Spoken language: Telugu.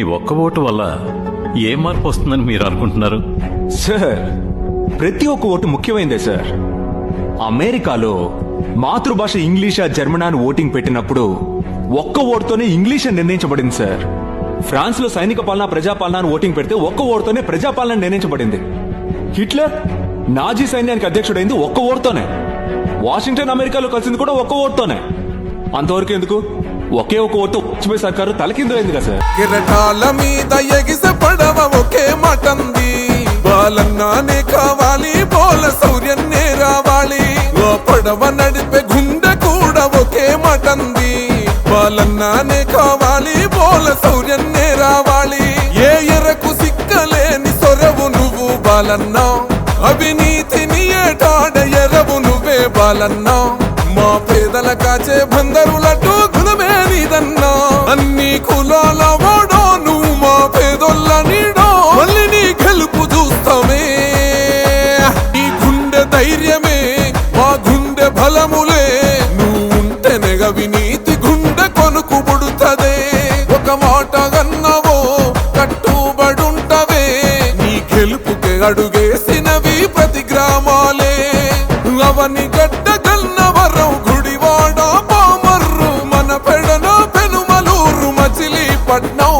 మీ ఒక్క ఓటు వల్ల ఏ మార్పు వస్తుందని మీరు అనుకుంటున్నారు? సార్ ప్రతి ఒక్క ఓటు ముఖ్యమైందే సార్. అమెరికాలో మాతృభాష ఇంగ్లీషా జర్మనా అని ఓటింగ్ పెట్టినప్పుడు ఒక్క ఓటుతోనే ఇంగ్లీష్ అని నిర్ణయించబడింది సార్. ఫ్రాన్స్లో సైనిక పాలన ప్రజాపాలన అని ఓటింగ్ పెడితే ఒక్క ఓటుతోనే ప్రజాపాలన నిర్ణయించబడింది. హిట్లర్ నాజీ సైన్యానికి అధ్యక్షుడైంది ఒక్క ఓటుతోనే. వాషింగ్టన్ అమెరికాలో కలిసింది కూడా ఒక్క ఓటుతోనే. అంతవరకు ఎందుకు? ఒకే ఒక ఓటు వాజ్పేయి సర్కారు తలకిందులైంది కదా సార్? కిరటాల మీద ఎగిస పడవ ఒకే మటంది. బాలన్నానే కావాలి బోల సూర్యన్నే రావాలి. ఓ పడవ నడిపే గుండె కూడా ఒకే మటంది. బాలన్నానే కావాలి బోల సూర్యన్నే రావాలి. ఏ ఎరకు సిక్కలేని సొరవు నువ్వు బాలన్నా. అవినీతిని ఏటాడ ఎరవు నువ్వే బాలన్నా. మా పేదల కాచే బందరులటూ ధైర్యమే మా గుండె బలములే. నువ్వుంటే నెగవి నీతి గుండె కొనుకు పుడుతదే ఒక మాట అన్నవో కట్టుబడుంటవే. నీ గెలుపుకి అడుగేసినవి ప్రతి గ్రామాలే. అవని గడ్డ గన్నవరం గుడివాడ పామర్రు మన పెడన పెనుమలూరు మచిలీపట్నం.